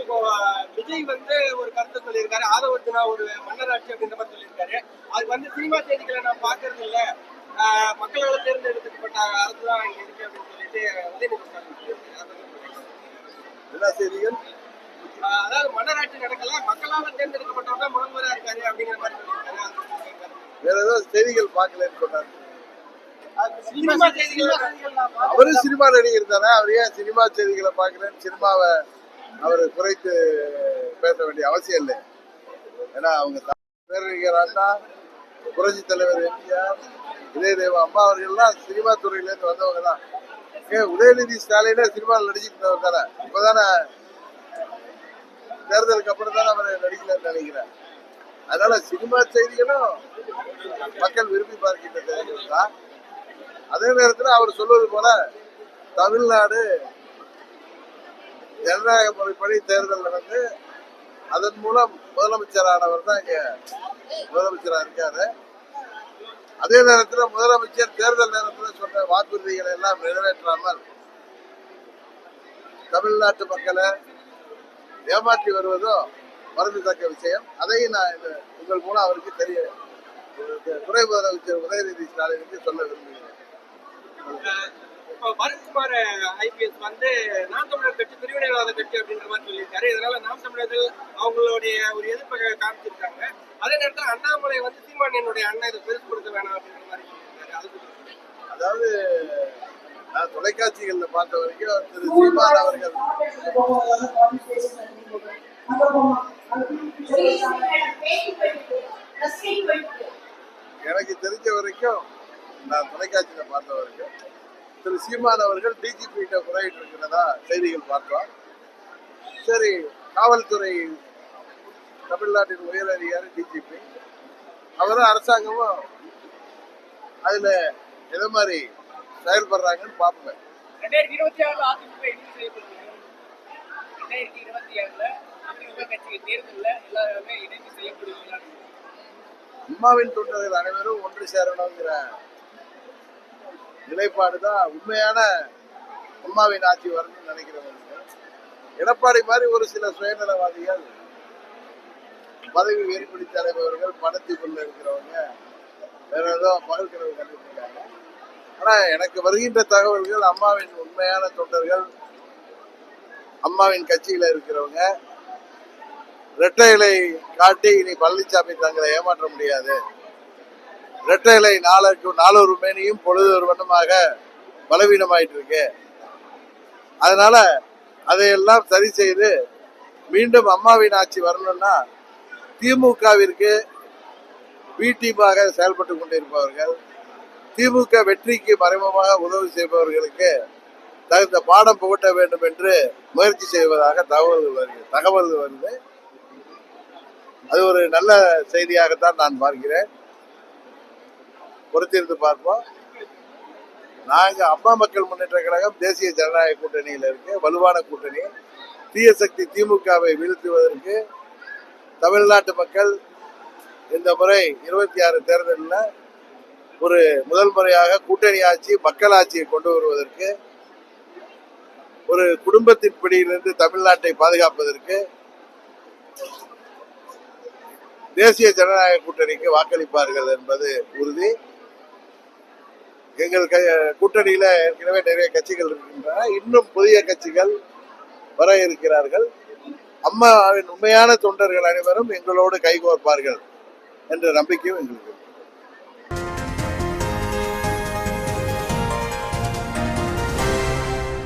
இப்போ விஜய் வந்து ஒரு கருத்து சொல்லியிருக்காரு. ஆதவர்ஜனா ஒரு மன்னராட்சி அப்படின்ற மாதிரி சொல்லியிருக்காரு. அது வந்து சினிமா செய்திகளை நான் பாக்குறது இல்ல. மக்களால் தேர்ந்தெடுக்கப்பட்ட அரசு தான் இங்க இருக்கு அப்படின்னு சொல்லிட்டு உதயநிதி அதாவது மன்னராட்சி நடக்கல. மக்களால் தேர்ந்தெடுக்கப்பட்டவர் தான் முதல்வரா இருக்காரு அப்படிங்கிற மாதிரி சொல்லியிருக்காரு. வேற ஏதோ செய்திகள் பார்க்கலன்னு சொன்னார். சினிமா செய்திகள் அவரு சினிமா நடிகர் தானே. அவர் ஏன் சினிமா செய்திகளை பார்க்கலன்னு சினிமாவை அவர் குறைத்து பேச வேண்டிய அவசியம் இல்லை. ஏன்னா அவங்க பேரறிஞர் அண்ணா புரட்சி தலைவர் எம்ஜிஆர் உதயதேவ அம்மா அவர்கள்லாம் சினிமா துறையிலேருந்து வந்தவங்க தான். ஏன் உதயநிதி ஸ்டாலினே சினிமாவில் நடிச்சுட்டு தானே. இப்போதானே தேர்தலுக்கு அப்புறம் தானே அவர் நடிக்கலன்னு நினைக்கிறேன். அதனால சினிமா செய்திகளும் மக்கள் விரும்பி பார்க்கின்ற செய்திகள் தான். அதே நேரத்தில் அவர் சொல்வது போல தமிழ்நாடு ஜனநாயக முறைப்படி தேர்தல் நடந்து அதன் மூலம் முதலமைச்சரானவர் தான் இங்க முதலமைச்சரா இருக்காரு. அதே நேரத்தில் முதலமைச்சர் தேர்தல் நேரத்தில் சொன்ன வாக்குறுதிகளை எல்லாம் நிறைவேற்றாமல் தமிழ்நாட்டு மக்களை ஏமாற்றி வருவதும் வருந்தத்தக்க விஷயம். அதையும் நான் உங்கள் மூலம் அவருக்கு தெரிய துணை முதலமைச்சர் உதயநிதி ஸ்டாலினுக்கு சொல்ல விரும்புகிறேன். கட்சி அப்படின்ற மாதிரி சொல்லியிருக்காரு. இதனால நாம் தமிழர்கள் அவங்களுடைய ஒரு எதிர்ப்பை காமிச்சிருக்காங்க. அதே நேரத்தில் அண்ணாமலை வந்து சீமானியனுடைய அண்ணன் இதை பெருசு கொடுக்க வேணாம் அப்படின்ற மாதிரி சொல்லியிருக்காரு. அதாவது நான் தொலைக்காட்சிகள்ல பார்த்த வரைக்கும் திரு சீமான் அவர்கள். எனக்கு தெரிஞ்ச வரைக்கும் நான் தொலைக்காட்சியில பார்த்த வரைக்கும் திரு சீமான் அவர்கள் டிஜிபி கிட்ட முறையிட்டு இருக்கிறதா செய்திகள் பார்த்தோம். சரி காவல்துறை தமிழ்நாட்டின் உயர் அதிகாரி டிஜிபி அவரும் அரசாங்கமும் அதுல எதை மாதிரி செயல்படுறாங்கன்னு பார்ப்பேன் ரெண்டாயிரத்தி இருபத்தி ஆறுல அதிமுக செய்யப்படுகிறது ரெண்டாயிரத்தி இருபத்தி ஆறுல அதிமுக கட்சிக்கு தேர்தலில் எல்லாருமே இணைந்து செய்யப்படுவீங்களான்னு அம்மாவின் தொண்டர்கள் அனைவரும் ஒன்று சேரணுங்கிற நிலைப்பாடு தான் உண்மையான அம்மாவின் ஆட்சி வரணும்னு நினைக்கிறவங்க. எடப்பாடி மாதிரி ஒரு சில சுயநலவாதிகள் பதவி வெறிப்பிடி தலைவர்கள் பணத்துக்குள்ள இருக்கிறவங்க வேற ஏதோ பகல் கனவு ஆனா எனக்கு வருகின்ற தகவல்கள் அம்மாவின் உண்மையான தொண்டர்கள் அம்மாவின் கட்சியில இருக்கிறவங்க இரட்டைகளை இலை காட்டி இனி பழனிசாமி தங்களை ஏமாற்ற முடியாது. இரட்டைகளை இலை நாளுக்கு நாலொரு மேனியும் பொழுது ஒரு வண்ணமாக பலவீனமாயிட்டு இருக்கு அதனால அதையெல்லாம் சரி செய்து மீண்டும் அம்மாவின் ஆட்சி வரணும்னா திமுகவிற்கு வீட்டிமாக செயல்பட்டு கொண்டிருப்பவர்கள் திமுக வெற்றிக்கு மறைமுகமாக உதவி செய்பவர்களுக்கு தகுந்த பாடம் புகட்ட வேண்டும் என்று முயற்சி செய்வதாக தகவல்கள் வருது தகவல்கள் வருது. அது ஒரு நல்ல செய்தியாகத்தான் நான் பார்க்கிறேன். பொறுத்திருந்து பார்ப்போம். நாங்கள் அம்மா மக்கள் முன்னேற்ற கழகம் தேசிய ஜனநாயக கூட்டணியில் இருக்கு வலுவான கூட்டணி. தீய சக்தி திமுகவை வீழ்த்துவதற்கு தமிழ்நாட்டு மக்கள் இந்த முறை இருபத்தி ஆறு தேர்தலில் ஒரு முதல் முறையாக கூட்டணி ஆட்சி மக்கள் ஆட்சியை கொண்டு வருவதற்கு ஒரு குடும்பத்தின் பிடியிலிருந்து தமிழ்நாட்டை பாதுகாப்பதற்கு தேசிய ஜனநாயக கூட்டணிக்கு வாக்களிப்பார்கள் என்பது உறுதி. எங்கள் க- கூட்டணியில ஏற்கனவே நிறைய கட்சிகள் இருக்கின்றன. இன்னும் புதிய கட்சிகள் வர இருக்கிறார்கள். அம்மாவின் உண்மையான தொண்டர்கள் அனைவரும் எங்களோடு கைகோர்ப்பார்கள் என்ற நம்பிக்கையும் எங்களுக்கு